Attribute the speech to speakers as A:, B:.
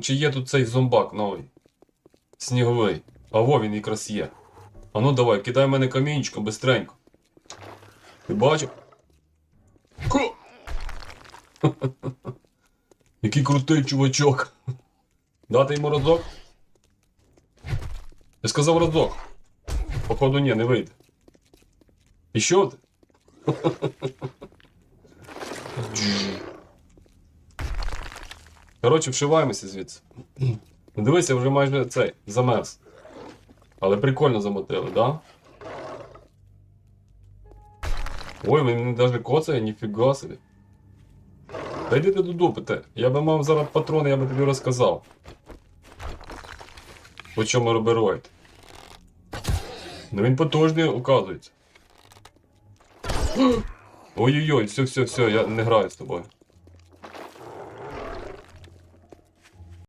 A: Чи є тут цей зомбак новий? Сніговий. А во він якраз є. А ну давай, кидай мене камінчиком бистренько. Ти бачив? Який крутий чувачок. Дати йому разок? Я сказав разок. Походу ні, не вийде. І що ти? Коротше, вшиваємося звідси. Дивися, вже майже цей замерз. Але прикольно замотили, да? Ой, він навіть коцає, ніфіга собі. Та йди ти додому, те. Я би мав зараз патрони, я би тобі розказав. По чому робероїд. Ну він потужний, оказується. Ой-ой-ой, все, все, все, я не граю з тобою.